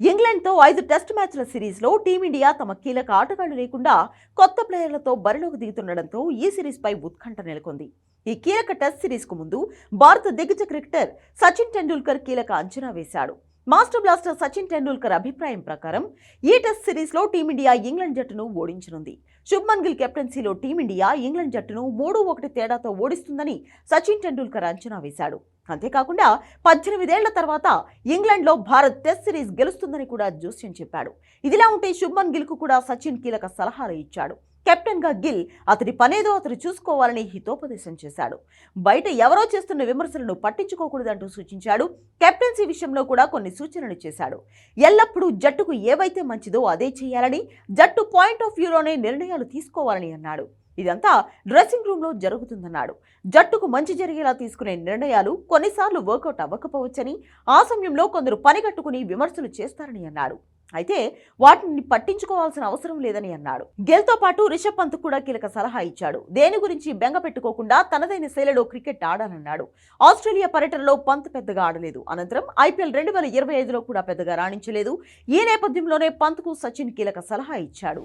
ఇంగ్లాండ్తో ఐదు టెస్ట్ మ్యాచ్ల సిరీస్లో టీమిండియా తమ కీలక ఆటగాళ్ళు లేకుండా కొత్త ప్లేయర్లతో బరిలోకి దిగుతుండటంతో ఈ సిరీస్పై ఉత్కంఠ నెలకొంది. ఈ కీలక టెస్ట్ సిరీస్కు ముందు భారత దిగ్గజ క్రికెటర్ సచిన్ టెండూల్కర్ కీలక అంచనా వేశాడు. మాస్టర్ బ్లాస్టర్ సచిన్ టెండూల్కర్ అభిప్రాయం ప్రకారం ఈ టెస్ట్ సిరీస్లో టీమిండియా ఇంగ్లాండ్ జట్టును ఓడించనుంది. శుభ్మన్ గిల్ కెప్టెన్సీలో టీమిండియా ఇంగ్లాండ్ జట్టును మూడు ఒకటి తేడాతో ఓడిస్తుందని సచిన్ టెండూల్కర్ అంచనా వేశాడు. అంతేకాకుండా పద్దెనిమిదేళ్ళ తర్వాత ఇంగ్లాండ్లో భారత్ టెస్ట్ సిరీస్ గెలుస్తుందని కూడా జోస్యం చెప్పాడు. ఇదిలా ఉంటే శుభ్మన్ గిల్కు కూడా సచిన్ కీలక సలహాలు ఇచ్చాడు. కెప్టెన్గా గిల్ అతడి పనేదో అతడు చూసుకోవాలని హితోపదేశం చేశాడు. బయట ఎవరో చేస్తున్న విమర్శలను పట్టించుకోకూడదంటూ సూచించాడు. కెప్టెన్సీ విషయంలో కూడా కొన్ని సూచనలు చేశాడు. ఎల్లప్పుడూ జట్టుకు ఏవైతే మంచిదో అదే చేయాలని జట్టు పాయింట్ ఆఫ్ వ్యూలోనే నిర్ణయాలు తీసుకోవాలని అన్నాడు. ఇదంతా డ్రెస్సింగ్ రూమ్లో జరుగుతుందన్నాడు. జట్టుకు మంచి జరిగేలా తీసుకునే నిర్ణయాలు కొన్నిసార్లు వర్కౌట్ అవ్వకపోవచ్చని ఆ సమయంలో కొందరు పనిగట్టుకుని విమర్శలు చేస్తారని అన్నాడు. అయితే వాటిని పట్టించుకోవాల్సిన అవసరం లేదని అన్నాడు. గెల్తో పాటు రిషబ్ పంత్ కూడా కీలక సలహా ఇచ్చాడు. దేని గురించి బెంగ పెట్టుకోకుండా తనదైన శైలిలో క్రికెట్ ఆడాలన్నాడు ఆస్ట్రేలియా పర్యటనలో పంత్ పెద్దగా ఆడలేదు. అనంతరం ఐపీఎల్ రెండు వేల ఇరవై ఐదులో కూడా పెద్దగా రాణించలేదు. ఈ నేపథ్యంలోనే పంత్కు సచిన్ కీలక సలహా ఇచ్చాడు.